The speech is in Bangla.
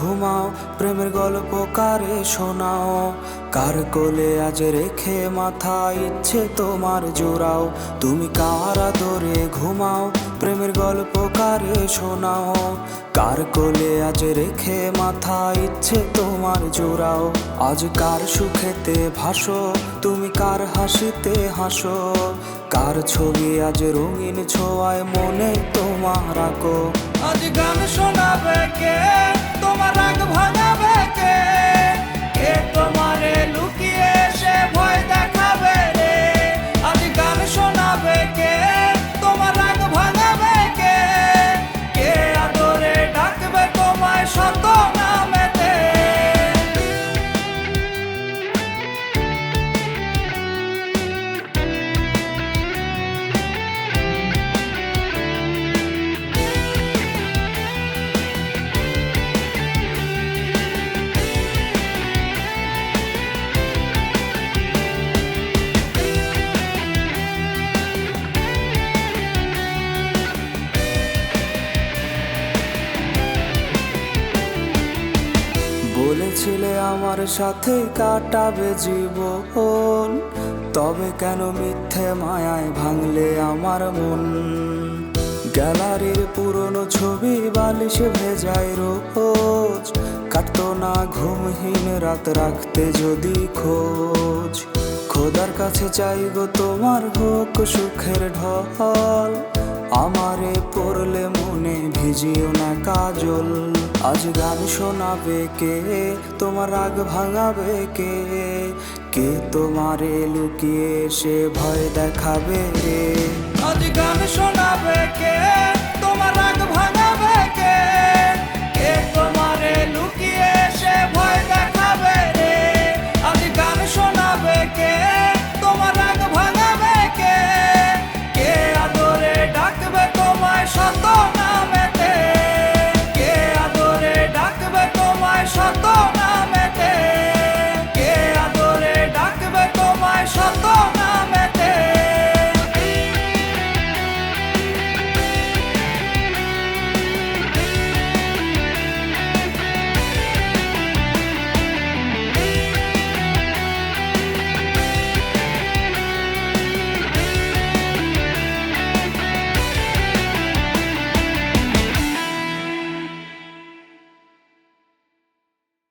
ঘুমাও, প্রেমের গল্প কারে শোনাও। কার কোলে আজ রেখে মাথা ইচ্ছে তোমার জোড়াও? তুমি কার আদরে ঘুমাও, প্রেমের গল্প কারে শোনাও? কার কোলে আজ রেখে মাথা ইচ্ছে তোমার জোড়াও? আজ কার সুখেতে ভাসো, তুমি কার হাসিতে হাসো? কার ছবি আজ রঙিন ছোঁয়ায় মনে তোমার আঁকো? আজ গান শোনাবে কে? তোমার রাগ ভাঙাবে বলেছিলে আমার সাথে কাটাবে জীবন। তবে কেন মিথ্যে মায়ায় ভাঙলে আমার মন? গ্যালারির পুরনো ছবি বালিশে ভেজায় রোজ। কাটতো না ঘুমহীন রাত রাখতে যদি খোঁজ। খোদার কাছে চাই গো তোমার হোক সুখের ঢল। আমারে পড়লে মনে ভিজিও না কাজল। আজ গান শোনাবে কে? তোমার রাগ ভাঙাবে কে? কে তোমারে লুকিয়ে সে ভয় দেখাবে? রে